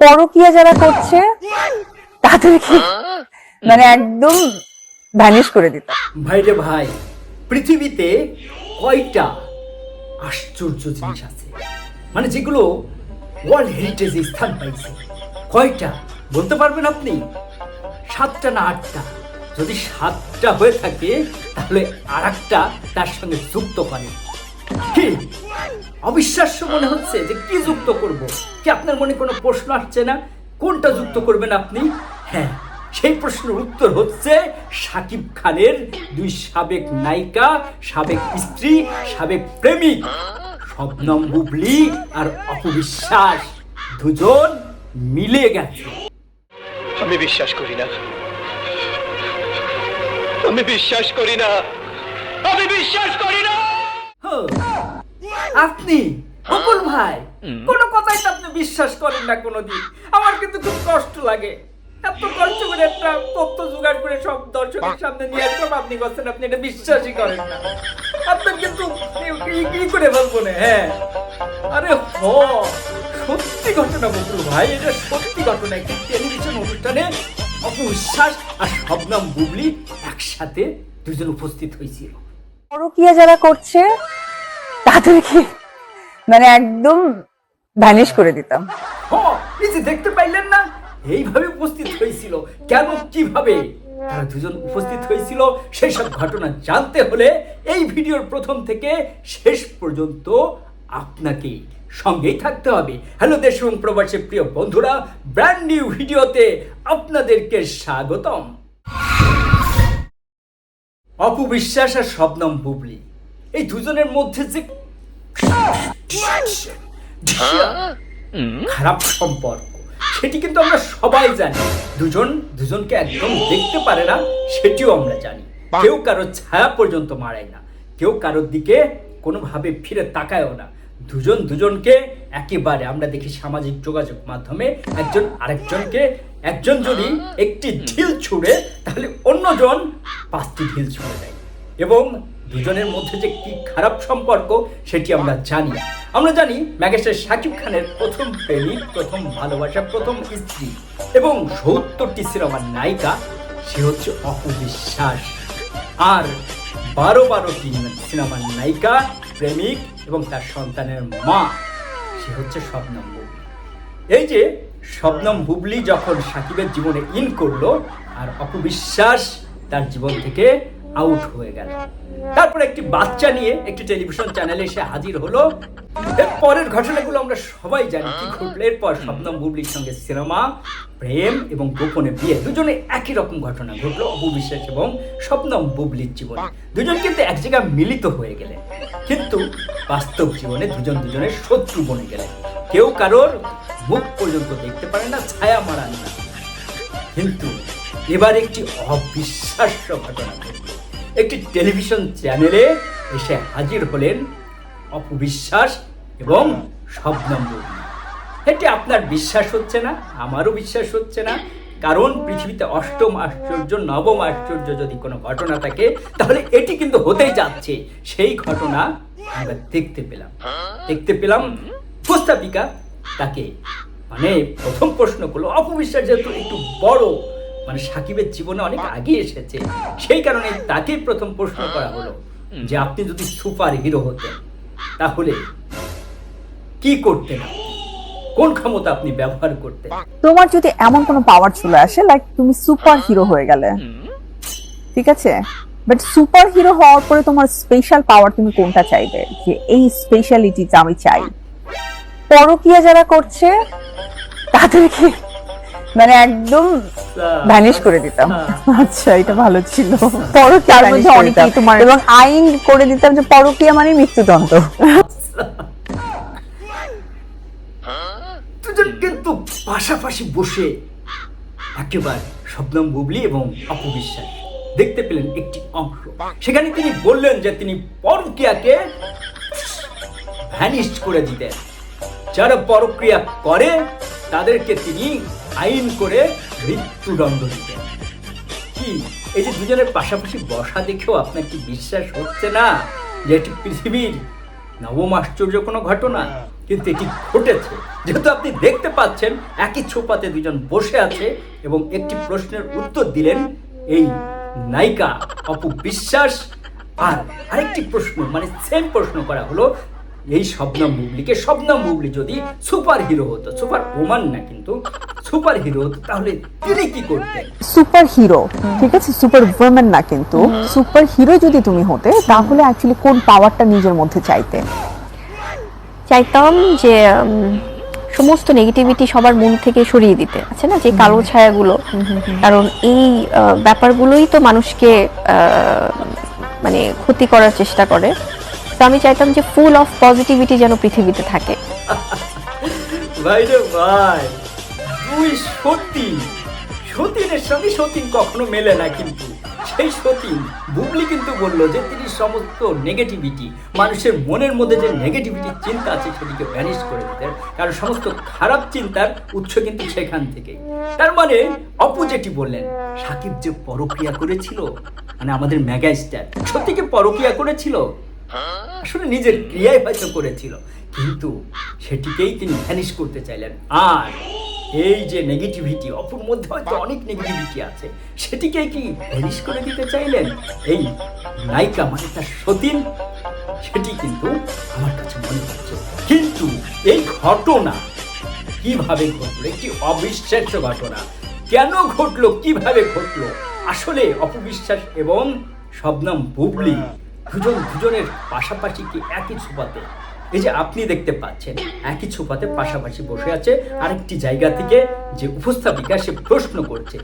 পরকিয়া যারা করছে, তাদেরকে মানে একদম ভ্যানিশ করে দিতাম ভাইরে ভাই, পৃথিবীতে কয়টা আশ্চর্য জিনিস আছে? মানে যেগুলো ওয়ার্ল্ড হেরিটেজে স্থান পাইছে। কয়টা? বলতে পারবেন আপনি? সাতটা না আটটা? যদি সাতটা হয়ে থাকে, তাহলে আর তার সঙ্গে যুক্ত করেন অবিশ্বাস্য মনে হচ্ছে যে কি যুক্ত করব? কি আপনার মনে কোনো প্রশ্ন আসছে না? কোনটা যুক্ত করবেন আপনি? হ্যাঁ সেই প্রশ্নের উত্তর হচ্ছে সাকিব খানের দুই সাবেক নায়িকা, সাবেক স্ত্রী, সাবেক প্রেমিক। শবনম বুবলি আর অপবিশ্বাস দুজন মিলে গেছে। আমি বিশ্বাস করি না। আমি বিশ্বাস করি না। আমি বিশ্বাস করি না। আপনি বকুল ভাই কোনো কথাই তো আপনি বিশ্বাস করেন না কোনোদিন। আমার কিন্তু খুব কষ্ট লাগে। এত কষ্ট করে একটা তথ্য জোগাড় করে সব দর্শকের সামনে নিয়ে আসলাম আপনি বলছেন আপনি এটা বিশ্বাসই করেন না। আপনার কিন্তু কি- করে বলব না? হ্যাঁ। আরে হ সত্যি ঘটনা বকুল ভাই এটা সত্যি ঘটনা। একটি টেলিভিশন অনুষ্ঠানে অপবিশ্বাস আর শবনম বুবলি একসাথে দুজন উপস্থিত হয়েছিল। পরকিয়া যারা করছে, তাদেরকে মানে একদম ভ্যানিশ করে দিতাম। দেখতে পাইলেন না, এইভাবে উপস্থিত হয়েছিল। কেন, কীভাবে? তারা দুজন উপস্থিত হয়েছিল সেই সব ঘটনা জানতে হলে এই ভিডিওর প্রথম থেকে শেষ পর্যন্ত আপনাকে সঙ্গেই থাকতে হবে। হ্যালো দেশ এবং প্রবাসী প্রিয় বন্ধুরা ব্র্যান্ড নিউ ভিডিওতে আপনাদেরকে স্বাগতম। অপবিশ্বাস আর শবনম বুবলি এই দুজনের মধ্যে যে খারাপ সম্পর্ক সেটি কিন্তু আমরা সবাই জানি। দুজন দুজনকে একদম দেখতে পারে না সেটিও আমরা জানি। কেউ কারও ছায়া পর্যন্ত মারায় না কেউ কারোর দিকে কোনোভাবে ফিরে তাকায়ও না। দুজন দুজনকে একেবারে, আমরা দেখি সামাজিক যোগাযোগ মাধ্যমে একজন আরেকজনকে, একজন যদি একটি ঢিল ছুড়ে, তাহলে অন্যজন পাঁচটি ঢিল ছুঁড়ে দেয়। এবং দুজনের মধ্যে যে কি খারাপ সম্পর্ক, সেটি আমরা জানি। আমরা জানি ম্যাগেস্টার শাকিব খানের প্রথম প্রেমিক প্রথম ভালোবাসা, প্রথম স্ত্রী। এবং সত্তরটি সিনেমার নায়িকা, সে হচ্ছে অপবিশ্বাস। আর বারো বারোটি সিনেমার নায়িকা, প্রেমিক এবং তার সন্তানের মা, সে হচ্ছে স্বপ্নম বুবলি। এই যে শবনম বুবলি যখন সাকিবের জীবনে ইন করল, আর অপবিশ্বাস তার জীবন থেকে আউট হয়ে গেল। তারপর একটি বাচ্চা নিয়ে একটি টেলিভিশন চ্যানেলে এসে হাজির হলো। এর পরের ঘটনাগুলো আমরা সবাই জানি কি ঘটলো। এরপর শবনম বুবলির সঙ্গে সিনেমা, প্রেম এবং গোপনে বিয়ে। দুজনে একই রকম ঘটনা ঘটলো অপবিশ্বাস এবং স্বপ্নম বুবলির জীবনে। দুজন কিন্তু এক জায়গায় মিলিত হয়ে গেলেন। কিন্তু বাস্তব জীবনে দুজন দুজনের শত্রু বনে গেলেন। কেউ কারোর মুখ পর্যন্ত দেখতে পারে না, ছায়া মারান না। কিন্তু এবার একটি অবিশ্বাস্য ঘটনা ঘটল। একটি টেলিভিশন চ্যানেলে এসে হাজির হলেন অপবিশ্বাস এবং শবনম এটি আপনার বিশ্বাস হচ্ছে না, আমারও বিশ্বাস হচ্ছে না। কারণ পৃথিবীতে অষ্টম আশ্চর্য, নবম আশ্চর্য যদি কোনো ঘটনা থাকে, তাহলে এটি কিন্তু হতেই যাচ্ছে। সেই ঘটনা আমরা দেখতে পেলাম। দেখতে পেলাম উপস্থাপিকা তাকে। মানে প্রথম প্রশ্ন করল, অপবিশ্বাস যেহেতু একটু বড় মানে সাকিবের জীবনে অনেক আগে এসেছে। সেই কারণে তাকে প্রথম প্রশ্ন করা হলো যে আপনি যদি সুপার হিরো হতেন তাহলে কি করতেন কোন ক্ষমতা আপনি ব্যবহার করতেন? তোমার যদি এমন কোনো পাওয়ার চলে আসে লাইক তুমি সুপার হিরো হয়ে গেলে। ঠিক আছে? বাট সুপার হিরো হওয়ার পরে তোমার স্পেশাল পাওয়ার তুমি কোনটা চাইবে? যে এই স্পেশালিটিটা আমি চাই। পরকিয়া যারা করছে তাদেরকে মানে একদম ভ্যানিশ করে দিতাম। আচ্ছা এটা ভালো ছিল। পরকিয়ার মধ্যে অনেকেই তোমার এবং আইন করে দিতাম যে পরকিয়া মানে মৃত্যুদণ্ড। দুজন কিন্তু পাশাপাশি বসে একেবারে শবনম বুবলি এবং অপবিশ্বাস দেখতে পেলেন একটি অংশ। সেখানে তিনি বললেন যে তিনি পরক্রিয়াকে ভ্যানিশ করে দিতেন। যারা পরক্রিয়া করে তাদেরকে তিনি আইন করে মৃত্যুদণ্ড দিতেন কি? এই যে দুজনের পাশাপাশি বসা দেখেও আপনার কি বিশ্বাস হচ্ছে না যে এটি পৃথিবীর নবম আশ্চর্য কোনো ঘটনা? কিন্তু এটি ঘটেছে। যেহেতু আপনি দেখতে পাচ্ছেন একই ছোপাতে দুজন বসে আছে এবং একটি প্রশ্নের উত্তর দিলেন এই নায়িকা অপু বিশ্বাস। আর আরেকটি প্রশ্ন মানে সেম প্রশ্ন করা হলো এই শবনম বুবলিকে শবনম বুবলি যদি সুপার হিরো হতো সুপার ওমান না কিন্তু সুপার হিরো তাহলে তিনি কি করতেন? সুপার হিরো ঠিক আছে? সুপার ওমেন না কিন্তু। সুপার হিরো যদি তুমি হতে তাহলে অ্যাকচুয়ালি কোন পাওয়ারটা নিজের মধ্যে চাইতে চাইতাম যে সমস্ত নেগেটিভিটি সবার মন থেকে সরিয়ে দিতে। আছে না? যে কালো ছায়াগুলো। কারণ এই ব্যাপারগুলোই তো মানুষকে মানে ক্ষতি করার চেষ্টা করে। তো আমি চাইতাম যে ফুল অফ পজিটিভিটি যেন পৃথিবীতে থাকে। ভাই রে ভাই! দুই সতীন সতীনের সঙ্গে সতীন কখনো মেলে না কিন্তু। সেই সতীন বুবলি কিন্তু বলল যে, তিনি সমস্ত নেগেটিভিটি মানুষের মনের মধ্যে যে নেগেটিভিটি চিন্তা আছে, সেটিকে ভ্যানিশ করে দিতেন। কারণ সমস্ত খারাপ চিন্তার উৎস কিন্তু সেখান থেকেই তার মানে অপু যেটি বললেন, সাকিব যে পরক্রিয়া করেছিল মানে আমাদের মেগা স্টার সত্যিকে পরক্রিয়া করেছিল? আসলে নিজের ক্রিয়ায় হয়তো করেছিল, কিন্তু সেটিকেই তিনি ভ্যানিশ করতে চাইলেন। আর এই যে নেগেটিভিটি অপর মধ্যে হয়তো অনেক নেগেটিভিটি আছে সেটিকে কি ভ্যানিশ করে দিতে চাইলেন? এই নায়িকা মানে তার সতীন সেটি কিন্তু আমার কাছে মনে হচ্ছে। কিন্তু এই ঘটনা কীভাবে ঘটলো? একটি অবিশ্বাস্য ঘটনা। কেন ঘটলো? কীভাবে ঘটলো? আসলে অপবিশ্বাস এবং শবনম বুবলি দুজন দুজনের পাশাপাশি কি একই ছোপাতে এই যে আপনি দেখতে পাচ্ছেন, একই ছোপাতে পাশাপাশি বসে আছে আরেকটি জায়গা থেকে যে উপস্থাপিকা সে প্রশ্ন করছে।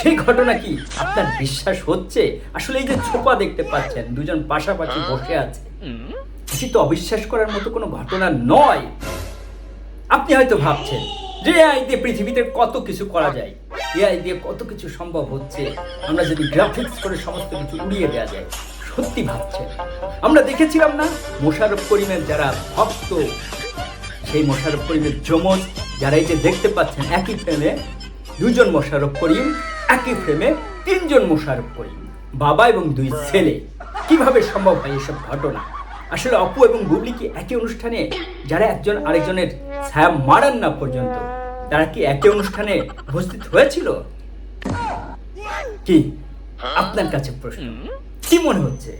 সেই ঘটনা কি আপনার বিশ্বাস হচ্ছে? আসলে এই যে ছোপা দেখতে পাচ্ছেন, দুজন পাশাপাশি বসে আছে। এটি তো অবিশ্বাস করার মতো কোনো ঘটনা নয়। আপনি হয়তো ভাবছেন, যে এআই দিয়ে পৃথিবীতে কত কিছু করা যায়? এআই দিয়ে কত কিছু সম্ভব হচ্ছে? আমরা যদি গ্রাফিক্স করে সমস্ত কিছু উড়িয়ে দেওয়া যায় সত্যি ভাবছেন আমরা দেখেছিলাম না মোশারফ করিমের যারা ভক্ত, সেই মোশাররফ করিমের যমজ যারা এই যে দেখতে পাচ্ছেন একই ফ্রেমে দুজন মোশাররফ করিম, একই ফ্রেমে তিনজন মোশারফ করিম, বাবা এবং দুই ছেলে। কীভাবে সম্ভব হয় এসব ঘটনা? আসলে অপু এবং বুবলি কি একই অনুষ্ঠানে যারা একজন আরেকজনের ছায়া মারান না পর্যন্ত, তারা কি একই অনুষ্ঠানে উপস্থিত হয়েছিল? কি? আপনার কাছে প্রশ্ন। কি মনে হচ্ছে?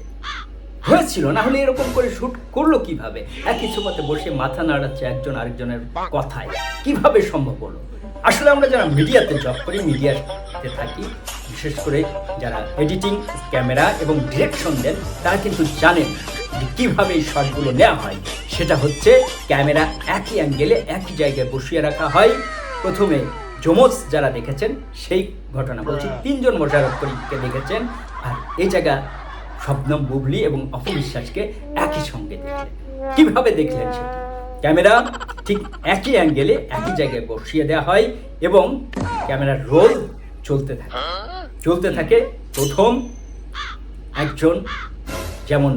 হয়েছিল, না হলে এরকম করে শুট করল কীভাবে? একই ছোপাতে বসে মাথা নাড়াচ্ছে একজন আরেকজনের কথায়। কীভাবে সম্ভব হলো? আসলে আমরা যারা মিডিয়াতে জব করি, মিডিয়াতে থাকি, বিশেষ করে যারা এডিটিং ক্যামেরা এবং ডিরেকশন দেন, তারা কিন্তু জানেন কীভাবে এই শটগুলো নেওয়া হয়। সেটা হচ্ছে ক্যামেরা একই অ্যাঙ্গেলে একই জায়গায় বসিয়ে রাখা হয়। প্রথমে যমজ যারা দেখেছেন, সেই ঘটনা বলছি। তিনজন মোশারফ করিমকে দেখেছেন। আর এই জায়গা শবনম বুবলি এবং অপবিশ্বাসকে একই সঙ্গে দেখলেন। কীভাবে দেখলেন সেটি? ক্যামেরা ঠিক একই অ্যাঙ্গেলে একই জায়গায় বসিয়ে দেওয়া হয় এবং ক্যামেরার রোল চলতে থাকে। চলতে থাকে প্রথম একজন যেমন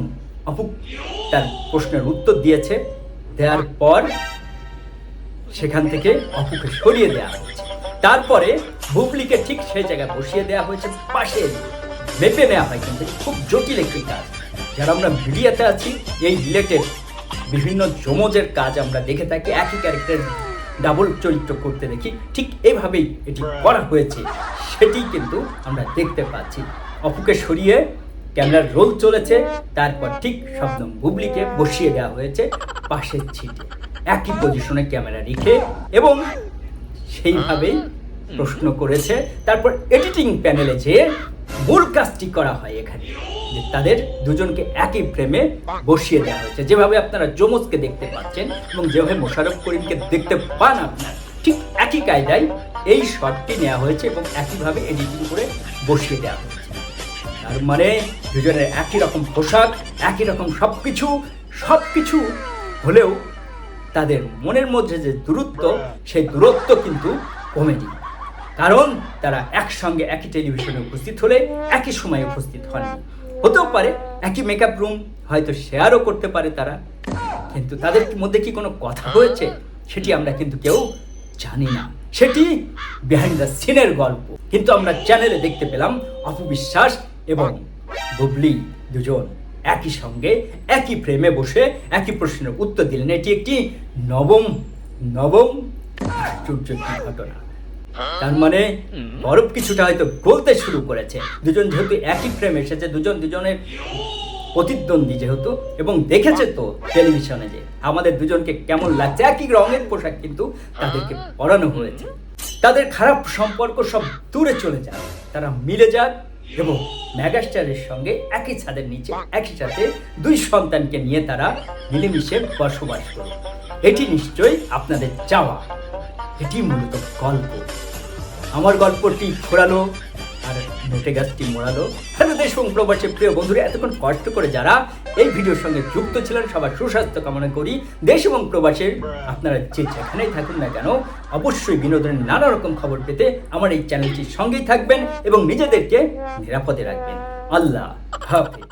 অপু তার প্রশ্নের উত্তর দিয়েছে, দেওয়ার পর সেখান থেকে অপুকে সরিয়ে দেওয়া হয়েছে। তারপরে বুবলিকে ঠিক সেই জায়গায় বসিয়ে দেওয়া হয়েছে, পাশে মেপে নেওয়া হয় কিন্তু খুব জটিল একটি কাজ। যারা আমরা মিডিয়াতে আছি, এই রিলেটেড বিভিন্ন যমজের কাজ আমরা দেখে থাকি, একই ক্যারেক্টার ডাবল চরিত্র করতে দেখি, ঠিক এভাবেই এটি করা হয়েছে, সেটি কিন্তু আমরা দেখতে পাচ্ছি। অপুকে সরিয়ে ক্যামেরার রোল চলেছে, তারপর ঠিক শবনম বুবলিকে বসিয়ে দেওয়া হয়েছে পাশের ছিটে। একই পজিশনে ক্যামেরা রেখে এবং সেইভাবেই প্রশ্ন করেছে, তারপর এডিটিং প্যানেলে যে মূল কাজটি করা হয় এখানে। যে তাদের দুজনকে একই ফ্রেমে বসিয়ে দেওয়া হয়েছে। যেভাবে আপনারা যমজকে দেখতে পাচ্ছেন এবং যেভাবে মোশারফ করিমকে দেখতে পান আপনার, ঠিক একই কায়দায় এই শটটি নেওয়া হয়েছে এবং একইভাবে এডিটিং করে বসিয়ে দেওয়া হয়েছে। তার মানে দুজনের একই রকম পোশাক, একই রকম সব কিছু সব কিছু হলেও তাদের মনের মধ্যে যে দূরত্ব, সেই দূরত্ব কিন্তু কমেনি কারণ তারা একসঙ্গে একই টেলিভিশনে উপস্থিত হলে একই সময়ে উপস্থিত হননি হতেও পারে একই মেকআপ রুম হয়তো শেয়ারও করতে পারে তারা। কিন্তু তাদের মধ্যে কি কোনো কথা হয়েছে? সেটি আমরা কিন্তু কেউ জানি না। সেটি বিহাইন্ড দ্য সিনের গল্প। কিন্তু আমরা চ্যানেলে দেখতে পেলাম অপবিশ্বাস এবং বুবলি দুজন একই সঙ্গে একই ফ্রেমে বসে একই প্রশ্নের উত্তর দিলেন। এটি একটি নবম নবম আশ্চর্য ঘটনা। তার মানে বরফ কিছুটা হয়তো গলতে শুরু করেছে। দুজন যেহেতু একই ফ্রেমে এসেছে দুজন দুজনের প্রতিদ্বন্দ্বী যেহেতু এবং দেখেছে তো টেলিভিশনে যে আমাদের দুজনকে কেমন লাগছে। একই রঙের পোশাক কিন্তু তাদেরকে পরানো হয়েছে। তাদের খারাপ সম্পর্ক সব দূরে চলে যাক তারা মিলে যাক এবং ম্যাগাস্টারের সঙ্গে একই ছাদের নিচে একই সাথে দুই সন্তানকে নিয়ে তারা মিলেমিশে বসবাস করে। এটি নিশ্চয়ই আপনাদের চাওয়া। এটি মূলত গল্প। আমার গল্পটি ঘোরালো আর নোটে গাছটি মোড়ালো। হ্যালো দেশ এবং প্রিয় বন্ধুরা, এতক্ষণ কষ্ট করে যারা এই ভিডিওর সঙ্গে যুক্ত ছিলেন, সবার সুস্বাস্থ্য কামনা করি। দেশ এবং প্রবাসের আপনারা যে যেখানেই থাকুন না কেন, অবশ্যই বিনোদনের নানা রকম খবর পেতে আমার এই চ্যানেলটির সঙ্গেই থাকবেন এবং নিজেদেরকে নিরাপদে রাখবেন। আল্লাহ হাফিজ।